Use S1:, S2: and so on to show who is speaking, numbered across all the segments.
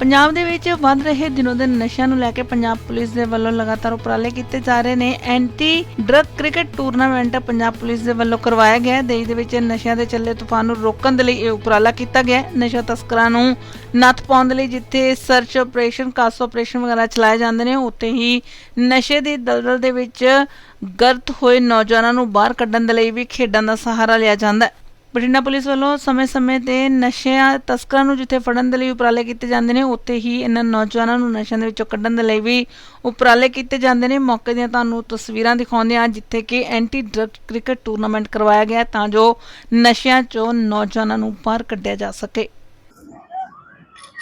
S1: ਪੰਜਾਬ ਦੇ ਵਿੱਚ ਵੱਧ ਰਹੇ ਦਿਨੋਂ ਦਿਨ ਨਸ਼ਿਆਂ ਨੂੰ ਲੈ ਕੇ ਪੰਜਾਬ ਪੁਲਿਸ ਦੇ ਵੱਲੋਂ ਲਗਾਤਾਰ ਉਪਰਾਲੇ ਕੀਤੇ ਜਾ ਰਹੇ ਨੇ। Anti drug cricket tournament Punjab police ਦੇ ਵੱਲੋਂ ਕਰਵਾਇਆ ਗਿਆ ਦੇਸ਼ ਦੇ ਵਿੱਚ ਨਸ਼ਿਆਂ ਦੇ ਚੱਲੇ ਤੂਫਾਨ ਨੂੰ ਰੋਕਣ ਦੇ ਲਈ ਇਹ ਉਪਰਾਲਾ ਕੀਤਾ ਗਿਆ ਨਸ਼ਾ ਤਸਕਰਾਂ ਨੂੰ ਨੱਥ ਪਾਉਣ ਦੇ ਲਈ ਜਿੱਥੇ ਸਰਚ ਆਪਰੇਸ਼ਨ ਕਾਸ ਆਪਰੇਸ਼ਨ ਵਗੈਰਾ ਚਲਾਏ ਜਾਂਦੇ ਨੇ, ਉੱਥੇ ਹੀ ਨਸ਼ੇ ਦੀ ਦਲਦਲ ਦੇ ਵਿੱਚ ਗਰਤ ਹੋਏ ਨੌਜਵਾਨਾਂ ਨੂੰ ਬਾਹਰ ਕੱਢਣ ਦੇ ਲਈ ਵੀ ਖੇਡਾਂ ਦਾ ਸਹਾਰਾ ਲਿਆ ਜਾਂਦਾ ਹੈ। ਬਠਿੰਡਾ ਪੁਲਿਸ ਵੱਲੋਂ ਸਮੇਂ-ਸਮੇਂ ਤੇ ਨਸ਼ਿਆਂ, ਤਸਕਰਾਂ ਨੂੰ ਜਿੱਥੇ ਫੜਨ ਦੇ ਲਈ ਉਪਰਾਲੇ ਕੀਤੇ ਜਾਂਦੇ ਨੇ, ਉੱਥੇ ਹੀ ਇਹਨਾਂ ਨੌਜਵਾਨਾਂ ਨੂੰ ਨਸ਼ਿਆਂ ਦੇ ਵਿੱਚੋਂ ਕੱਢਣ ਦੇ ਲਈ ਵੀ ਉਪਰਾਲੇ ਕੀਤੇ ਜਾਂਦੇ ਨੇ। ਮੌਕੇ ਦੀਆਂ ਤੁਹਾਨੂੰ ਤਸਵੀਰਾਂ ਦਿਖਾਉਂਦੇ ਆ ਜਿੱਥੇ ਕਿ ਐਂਟੀ ਡਰੱਗ ਕ੍ਰਿਕਟ ਟੂਰਨਾਮੈਂਟ ਕਰਵਾਇਆ ਗਿਆ ਤਾਂ ਜੋ ਨਸ਼ਿਆਂ 'ਚੋਂ ਨੌਜਵਾਨਾਂ ਨੂੰ ਬਾਹਰ ਕੱਢਿਆ ਜਾ ਸਕੇ।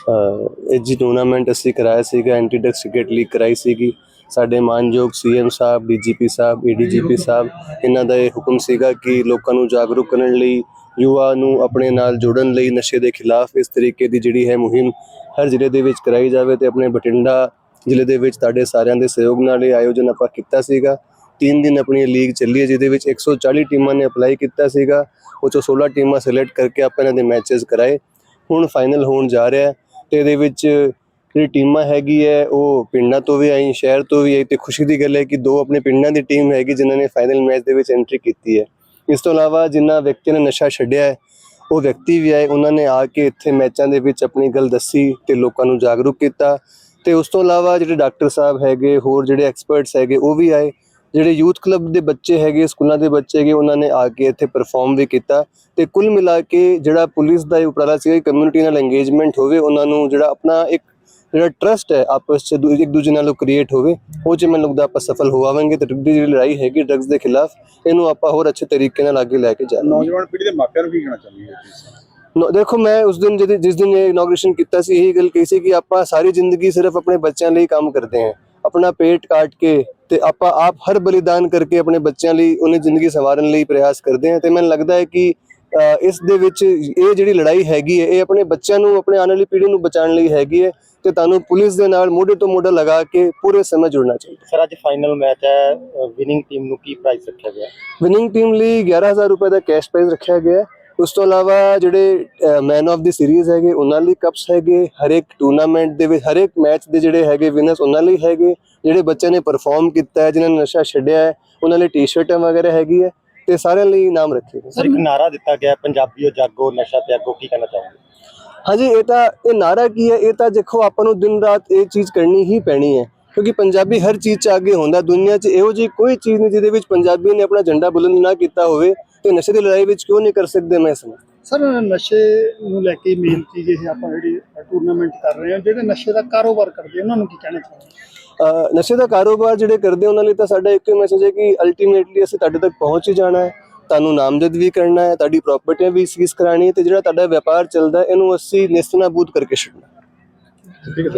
S2: ਇਹ ਜੀ ਟੂਰਨਾਮੈਂਟ ਅਸੀਂ ਕਰਾਇਆ ਸੀਗਾ ਐਂਟੀ ਡਰੱਗਸ ਕ੍ਰਿਕਟ ਲੀਗ ਕਰਾਈ ਸੀਗੀ। ਸਾਡੇ ਮਾਨਯੋਗ ਸੀਐਮ ਸਾਹਿਬ ਡੀਜੀਪੀ ਸਾਹਿਬ ਏਡੀਜੀਪੀ ਸਾਹਿਬ, ਇਹਨਾਂ ਦਾ ਇਹ ਹੁਕਮ ਸੀਗਾ ਕਿ ਲੋਕਾਂ ਨੂੰ ਜਾਗਰੂਕ ਕਰਨ ਲਈ, ਯੁਵਾ ਨੂੰ ਆਪਣੇ ਨਾਲ ਜੋੜਨ ਲਈ ਨਸ਼ੇ ਦੇ ਖਿਲਾਫ ਇਸ ਤਰੀਕੇ ਦੀ ਜਿਹੜੀ ਹੈ ਮੁਹਿੰਮ ਹਰ ਜ਼ਿਲ੍ਹੇ ਦੇ ਵਿੱਚ ਕਰਾਈ ਜਾਵੇ ਤੇ ਆਪਣੇ ਬਠਿੰਡਾ ਜ਼ਿਲ੍ਹੇ ਦੇ ਵਿੱਚ ਤੁਹਾਡੇ ਸਾਰਿਆਂ ਦੇ ਸਹਿਯੋਗ ਨਾਲ ਇਹ ਆਯੋਜਨ ਆਪਾਂ ਕੀਤਾ ਸੀਗਾ। 3 ਦਿਨ ਆਪਣੀ ਲੀਗ ਚੱਲੀ ਹੈ, ਜਿਹਦੇ ਵਿੱਚ 140 ਟੀਮਾਂ ਨੇ ਅਪਲਾਈ ਕੀਤਾ ਸੀਗਾ। ਉਹ ਚੋਂ 16 ਟੀਮਾਂ ਸਿਲੈਕਟ ਕਰਕੇ ਆਪਾਂ ਇਹਨਾਂ ਦੇ ਮੈਚਸ ਕਰਾਏ। ਹੁਣ ਫਾਈਨਲ ਹੋਣ ਜਾ ਰਿਹਾ ਹੈ। ਤੇ ਇਹਦੇ ਵਿੱਚ ਜਿਹੜੀ ਟੀਮਾਂ ਹੈਗੀ ਹੈ, ਉਹ ਪਿੰਡਾਂ ਤੋਂ ਵੀ ਆਈ ਸ਼ਹਿਰ ਤੋਂ ਵੀ ਆਈ ਤੇ ਖੁਸ਼ੀ ਦੀ ਗੱਲ ਹੈ ਕਿ ਦੋ ਆਪਣੇ ਪਿੰਡਾਂ ਦੀ ਟੀਮ ਹੈਗੀ ਜਿਨ੍ਹਾਂ ਨੇ ਫਾਈਨਲ ਮੈਚ ਦੇ ਵਿੱਚ ਐਂਟਰੀ ਕੀਤੀ ਹੈ। ਇਸ ਤੋਂ ਇਲਾਵਾ ਜਿਨ੍ਹਾਂ ਵਿਅਕਤੀਆਂ ਨੇ ਨਸ਼ਾ ਛੱਡਿਆ ਹੈ, ਉਹ ਵਿਅਕਤੀ ਵੀ ਆਏ, ਉਹਨਾਂ ਨੇ ਆ ਕੇ ਇੱਥੇ ਮੈਚਾਂ ਦੇ ਵਿੱਚ ਆਪਣੀ ਗੱਲ ਦੱਸੀ ਤੇ ਲੋਕਾਂ ਨੂੰ ਜਾਗਰੂਕ ਕੀਤਾ ਤੇ ਉਸ ਤੋਂ ਇਲਾਵਾ ਜਿਹੜੇ ਡਾਕਟਰ ਸਾਹਿਬ ਹੈਗੇ, ਹੋਰ ਜਿਹੜੇ ਐਕਸਪਰਟਸ ਹੈਗੇ, ਉਹ ਵੀ ਆਏ ਜਿਹੜੇ ਯੂਥ ਕਲੱਬ ਦੇ ਬੱਚੇ ਹੈਗੇ ਸਕੂਲਾਂ ਦੇ ਬੱਚੇ ਹੈਗੇ ਉਹਨਾਂ ਨੇ ਆ ਕੇ ਇੱਥੇ ਪਰਫਾਰਮ ਵੀ ਕੀਤਾ ਤੇ ਕੁੱਲ ਮਿਲਾ ਕੇ ਜਿਹੜਾ ਪੁਲਿਸ ਦਾ ਇਹ ਉਪਰਾਲਾ ਸੀਗਾ ਕਮਿਊਨਿਟੀ ਨਾਲ ਇੰਗੇਜਮੈਂਟ ਹੋਵੇ ਉਹਨਾਂ ਨੂੰ ਜਿਹੜਾ ਆਪਣਾ ਇੱਕ ਜਿਹੜਾ ਟਰਸਟ ਹੈ ਆਪਸ ਚ ਦੂ- ਇੱਕ ਦੂਜੇ ਨਾਲ ਕ੍ਰੀਏਟ ਹੋਵੇ ਉਹ ਚ ਮੈਨੂੰ ਲੱਗਦਾ ਆਪਾਂ ਸਫਲ ਹੋਵਾਂਗੇ ਤੇ ਡਰੱਗ ਦੀ ਜਿਹੜੀ ਲੜਾਈ ਹੈਗੀ ਡਰੱਗਸ ਦੇ ਖਿਲਾਫ ਇਹਨੂੰ ਆਪਾਂ ਹੋਰ ਅੱਛੇ ਤਰੀਕੇ ਨਾਲ ਅੱਗੇ ਲੈ ਕੇ ਜਾਵਾਂਗੇ
S3: ਨੌਜਵਾਨ ਪੀੜ੍ਹੀ ਦੇ ਮਾਪਿਆਂ ਨੂੰ ਕੀ ਕਹਿਣਾ ਚਾਹੁੰਦੇ ਹੋ
S2: ਨੋ- ਦੇਖੋ ਮੈਂ ਉਸ ਦਿਨ ਜਿਸ ਦਿਨ ਇਹ ਇਨੋਗ੍ਰੇਸ਼ਨ ਕੀਤਾ ਸੀ ਇਹੀ ਗੱਲ ਕਹੀ ਸੀ ਕਿ ਆਪਾਂ ਸਾਰੀ ਜ਼ਿੰਦਗੀ ਸਿਰਫ ਆਪਣੇ ਬੱਚਿਆਂ ਲਈ ਕੰਮ ਕਰਦੇ ਹਾਂ। ਆਪਣਾ ਪੇਟ ਕਾਟ ਕੇ ਤੇ ਆਪਾਂ ਆਪ ਹਰ ਬਲੀਦਾਨ ਕਰਕੇ ਆਪਣੇ ਬੱਚਿਆਂ ਲਈ ਉਹਨੇ ਜ਼ਿੰਦਗੀ ਸੰਵਾਰਨ ਲਈ ਪ੍ਰਯਾਸ ਕਰਦੇ ਹਾਂ ਤੇ ਮੈਨੂੰ ਲੱਗਦਾ ਹੈ ਕਿ ਇਸ ਦੇ ਵਿੱਚ ਇਹ ਜਿਹੜੀ ਲੜਾਈ ਹੈਗੀ ਹੈ ਇਹ ਆਪਣੇ ਬੱਚਿਆਂ ਨੂੰ ਆਪਣੇ ਆਉਣ ਵਾਲੀ ਪੀੜ੍ਹੀ ਨੂੰ ਬਚਾਉਣ ਲਈ ਹੈਗੀ ਹੈ ਤੇ ਤੁਹਾਨੂੰ ਪੁਲਿਸ ਦੇ ਨਾਲ ਮੋਢੇ ਤੋਂ ਮੋਢਾ ਲਗਾ ਕੇ ਪੂਰੇ ਸਮੇਂ ਜੁੜਨਾ ਚਾਹੀਦਾ
S4: ਸਰ ਅੱਜ ਫਾਈਨਲ ਮੈਚ ਹੈ ਵਿਨਿੰਗ ਟੀਮ ਨੂੰ ਕੀ ਪ੍ਰਾਈਜ਼ ਰੱਖਿਆ ਗਿਆ?
S2: ਵਿਨਿੰਗ ਟੀਮ ਲਈ 11000 ਰੁਪਏ ਦਾ ਕੈਸ਼ ਪ੍ਰਾਈਜ਼ ਰੱਖਿਆ ਗਿਆ ਹੈ। ਉਸ ਤੋਂ ਇਲਾਵਾ ਜਿਹੜੇ ਮੈਨ ਆਫ ਦੀ ਸੀਰੀਜ਼ ਹੈਗੇ ਉਹਨਾਂ ਲਈ ਕੱਪਸ ਹੈਗੇ ਹਰ ਇੱਕ ਟੂਰਨਾਮੈਂਟ ਦੇ ਵਿੱਚ ਹਰ ਇੱਕ ਮੈਚ ਦੇ ਜਿਹੜੇ ਹੈਗੇ ਵਿਨਰਸ ਉਹਨਾਂ ਲਈ ਹੈਗੇ ਜਿਹੜੇ ਬੱਚਿਆਂ ਨੇ ਪਰਫਾਰਮ ਕੀਤਾ ਹੈ ਜਿਨ੍ਹਾਂ ਨੇ ਨਸ਼ਾ ਛੱਡਿਆ ਹੈ ਉਹਨਾਂ ਲਈ ਟੀ-ਸ਼ਰਟਾਂ ਵਗੈਰਾ ਹੈਗੀ ਹੈ ਤੇ ਸਾਰਿਆਂ ਲਈ ਇਨਾਮ ਰੱਖੇ ਗਏ।
S4: ਸਰ ਇੱਕ ਨਾਰਾ ਦਿੱਤਾ ਗਿਆ ਪੰਜਾਬੀਓ ਜਾਗੋ ਨਸ਼ਾ ਤਿਆਗੋ ਕੀ ਕਹਿਣਾ ਚਾਹੋਗੇ?
S2: ਹਾਂਜੀ ਇਹ ਤਾਂ ਇਹ ਨਾਰਾ ਕੀ ਹੈ? ਇਹ ਤਾਂ ਦੇਖੋ ਆਪਾਂ ਨੂੰ ਦਿਨ ਰਾਤ ਇਹ ਚੀਜ਼ ਕਰਨੀ ਹੀ ਪੈਣੀ ਹੈ ਕਿਉਂਕਿ ਪੰਜਾਬੀ ਹਰ ਚੀਜ਼ 'ਚ ਅੱਗੇ ਹੁੰਦਾ ਦੁਨੀਆ 'ਚ ਇਹੋ ਜਿਹੀ ਕੋਈ ਚੀਜ਼ ਨਹੀਂ ਜਿਹਦੇ ਵਿੱਚ ਪੰਜਾਬੀ ਨੇ ਆਪਣਾ ਝੰਡਾ ਬੁਲੰਦ ਨਾ ਕੀਤਾ ਹੋਵੇ ਤੇ ਨਸ਼ੇ ਦੀ ਲੜਾਈ ਵਿੱਚ ਕਿਉਂ ਨਹੀਂ ਕਰ ਸਕਦੇ ਮੈਂ ਸਮਝ
S3: ਸਰ ਨਸ਼ੇ ਨੂੰ ਲੈ ਕੇ ਮੇਨ ਚੀਜ਼ ਇਹ ਆਪਾਂ ਜਿਹੜੀ ਟੂਰਨਾਮੈਂਟ ਕਰ ਰਹੇ ਹਾਂ ਜਿਹੜੇ ਨਸ਼ੇ ਦਾ ਕਾਰੋਬਾਰ ਕਰਦੇ ਉਹਨਾਂ ਨੂੰ ਕੀ ਕਹਿਣਾ ਚਾਹੁੰਦੇ
S2: ਨਸ਼ੇ ਦਾ ਕਾਰੋਬਾਰ ਜਿਹੜੇ ਕਰਦੇ ਉਹਨਾਂ ਲਈ ਤਾਂ ਸਾਡਾ ਇੱਕੋ ਹੀ ਮੈਸੇਜ ਹੈ ਕਿ ਅਲਟੀਮੇਟਲੀ ਅਸੀਂ ਤੁਹਾਡੇ ਤੱਕ ਪਹੁੰਚ ਹੀ ਜਾਣਾ ਹੈ ਤੁਹਾਨੂੰ ਨਾਮਜ਼ਦ ਵੀ ਕਰਨਾ ਹੈ ਤੁਹਾਡੀ ਪ੍ਰਾਪਰਟੀਆਂ ਵੀ ਸੀਜ਼ ਕਰਾਣੀ ਹੈ ਤੇ ਜਿਹੜਾ ਤੁਹਾਡਾ ਵਪਾਰ ਚੱਲਦਾ ਇਹਨੂੰ ਅਸੀਂ ਨਿਸਤਨਾਬੂਦ ਕਰਕੇ ਛੱਡਣਾ
S3: ਠੀਕ ਹੈ